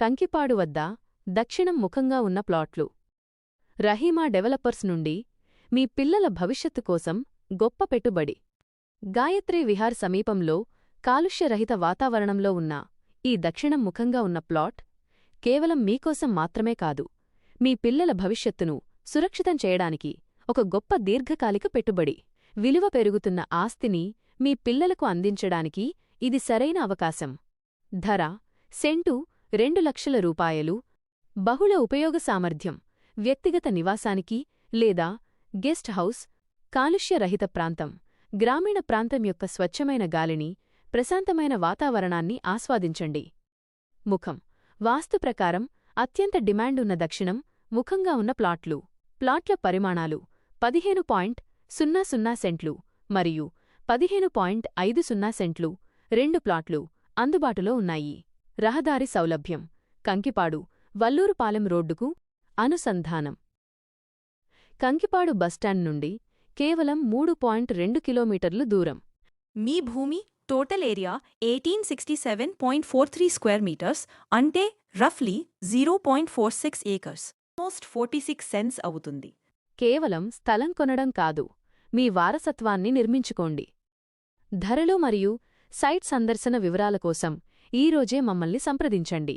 కంకిపాడు వద్ద దక్షిణం ముఖంగా ఉన్న ప్లాట్లు. రహీమా డెవలపర్స్ నుండి మీ పిల్లల భవిష్యత్తు కోసం గొప్ప పెట్టుబడి. గాయత్రి విహార్ సమీపంలో కాలుష్యరహిత వాతావరణంలో ఉన్న ఈ దక్షిణం ముఖంగా ఉన్న ప్లాట్ కేవలం మీకోసం మాత్రమే కాదు మీ పిల్లల భవిష్యత్తును సురక్షితం చేయడానికి ఒక గొప్ప దీర్ఘకాలిక పెట్టుబడి. విలువ పెరుగుతున్న ఆస్తిని మీ పిల్లలకు అందించడానికి ఇది సరైన అవకాశం. ధర సెంటు రెండు లక్షల రూపాయలు. బహుళ ఉపయోగ సామర్థ్యం వ్యక్తిగత నివాసానికి లేదా గెస్ట్ హౌస్ కాలుష్యరహిత ప్రాంతం గ్రామీణ ప్రాంతం యొక్క స్వచ్ఛమైన గాలిని ప్రశాంతమైన వాతావరణాన్ని ఆస్వాదించండి. ముఖం వాస్తు ప్రకారం అత్యంత డిమాండున్న దక్షిణం ముఖంగా ఉన్న ప్లాట్లు. ప్లాట్ల పరిమాణాలు పదిహేను పాయింట్ సున్నా సున్నా సెంట్లు మరియు పదిహేను పాయింట్ ఐదు సున్నా సెంట్లు. రెండు ప్లాట్లు అందుబాటులో ఉన్నాయి. రహదారి సౌలభ్యం. కంకిపాడు వల్లూరుపాలెం రోడ్డుకు అనుసంధానం. కంకిపాడు బస్టాండ్ నుండి కేవలం మూడు పాయింట్ రెండు కిలోమీటర్లు దూరం. మీ భూమి total area eighteen sixty seven point four three square metres అంటే రఫ్లీ zero point four six acres. Almost forty six cents అవుతుంది. కేవలం స్థలం కొనడం కాదు మీ వారసత్వాన్ని నిర్మించుకోండి. ధరలు మరియు సైట్ సందర్శన వివరాల కోసం ఈరోజే మమ్మల్ని సంప్రదించండి.